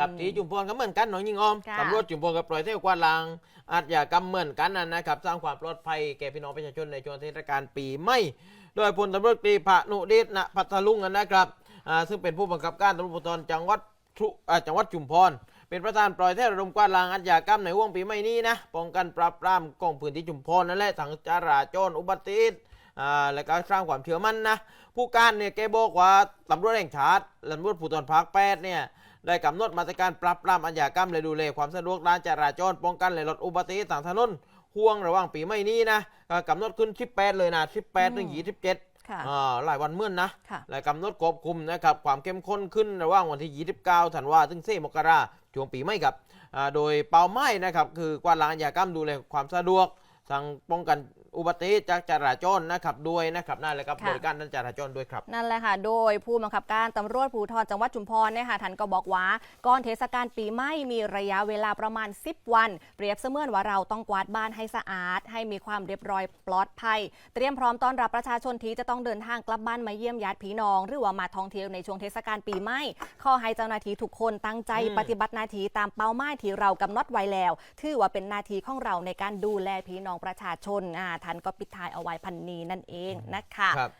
กับที่จุมพรก็เหมือนกันหนองยิงออมค่ะตำรวจจุมพรกับปล่อยเที่ยวกวาดลางอาชญากรรมเหมือนกันนะนะครับสร้างความปลอดภัยแก่พี่น้องประชาชนในช่วงเทศกาลปีใหม่ โดยพลตำรวจตรีพระนุเดชณพัทลุงนะครับอ่าซึ่งเป็นผู้บังคับการตำรวจภูธรจังหวัดทุอ่าจังหวัดจุมพรเป็นประธานปล่อยเที่ยวระดมกวาดล้างอาชญากรรมในห่วงปีใหม่นี้นะป้องกันปราบปรามกองพื้นที่จุมพรนั่นแหละทั้งจราจรอุบัติเหตุอ่าและก็สร้างความเชื่อมั่นนะผู้การเนี่ยแกบอกว่าตำรวจแห่งชาติตำรวจภูธรภาคแปดเนี่ย ได้กำหนดมาตรการปราบปรามอาชญากรรมและดูแลความสะดวกด้านจราจรป้องกันและลดอุบัติเหตุทางถนนห่วงระหว่างปีใหม่นี้นะก็กำหนดขึ้น18เลยนะ18ถึง27ค่ะอ่าหลายวันเมื่อนนะค่ะและกำหนดควบคุมนะครับความเข้มข้นขึ้นระหว่างวันที่ 29 ธันวาถึง4มกราช่วงปีใหม่ครับอ่าโดยเป้าหมายนะครับคือกวาดล้างอาชญากรรมดูแลความสะดวกทางป้องกัน อุบัติเหตุจากจราจรนะครับด้วยนะครับนั่นแหละครับค่ะบริการด้านจราจรด้วยครับ นั่นแหละค่ะ โดยผู้บังคับการตำรวจภูธรจังหวัดชุมพรเนี่ยค่ะท่านก็บอกว่าก่อนเทศกาลปีใหม่มีระยะเวลาประมาณ 10 วัน เปรียบเสมือนว่าเราต้องกวาดบ้านให้สะอาด ให้มีความเรียบร้อยปลอดภัย เตรียมพร้อมต้อนรับประชาชนที่จะต้องเดินทางกลับบ้านมาเยี่ยมญาติพี่น้อง หรือว่ามาท่องเที่ยวในช่วงเทศกาลปีใหม่ขอให้เจ้าหน้าที่ทุกคนตั้งใจอืม ปฏิบัติหน้าที่ตามเป้าหมายที่เรากำหนดไว้แล้ว ถือว่าเป็นหน้าที่ของเราในการดูแลพี่น้องประชาชนอ่าท่านก็ปิดท้ายเอาไว้พันนี้นั่นเองนะคะครับ